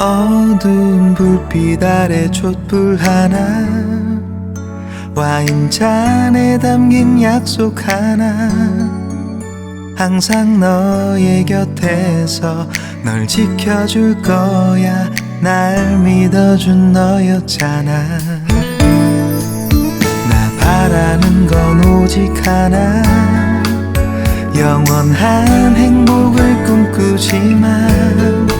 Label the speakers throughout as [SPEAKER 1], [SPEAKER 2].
[SPEAKER 1] 어두운 불빛 아래 촛불 하나 와인잔에 담긴 약속 하나. 항상 너의 곁에서 널 지켜줄 거야. 날 믿어준 너였잖아. 나 바라는 건 오직 하나. 영원한 행복을 꿈꾸지만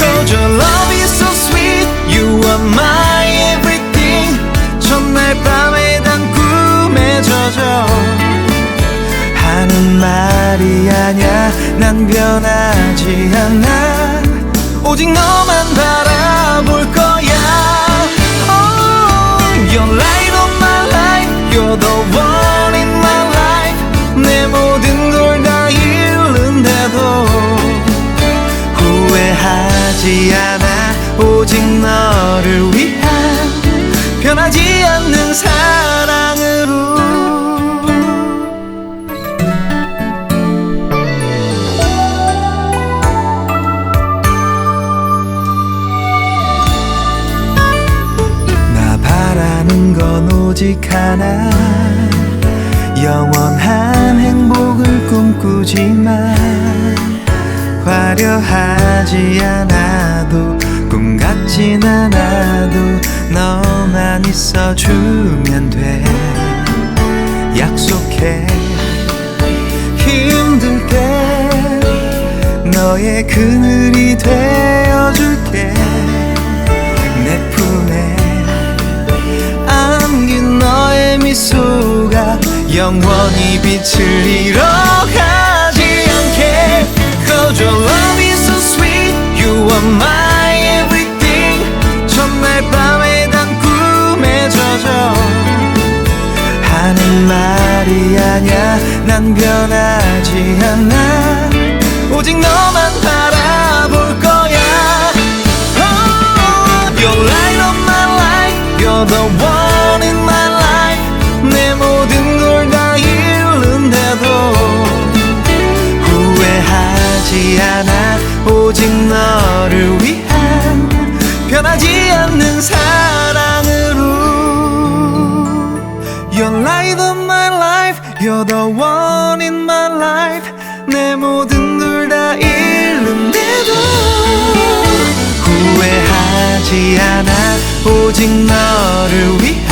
[SPEAKER 1] Cause your love is so sweet You are my everything 첫날 밤에 단 꿈에 젖어 하는 말이 아냐 난 변하지 않아 오직 너만 바라볼 거 변하지 않는 사랑으로. 나 바라는 건 오직 하나. 영원한 행복을 꿈꾸지만 화려하지 않아도 꿈 같진 않아도 있어주면 돼. 약속해. 힘들 때 너의 그늘이 되어줄게. 내 품에 안긴 너의 미소가 영원히 빛을 잃어가 아냐 난 변하지 않아 오직 너만 바라볼 거야 oh, You're light of my life You're the 모든 걸 다 잃는데도 후회하지 않아 오직 너를 위해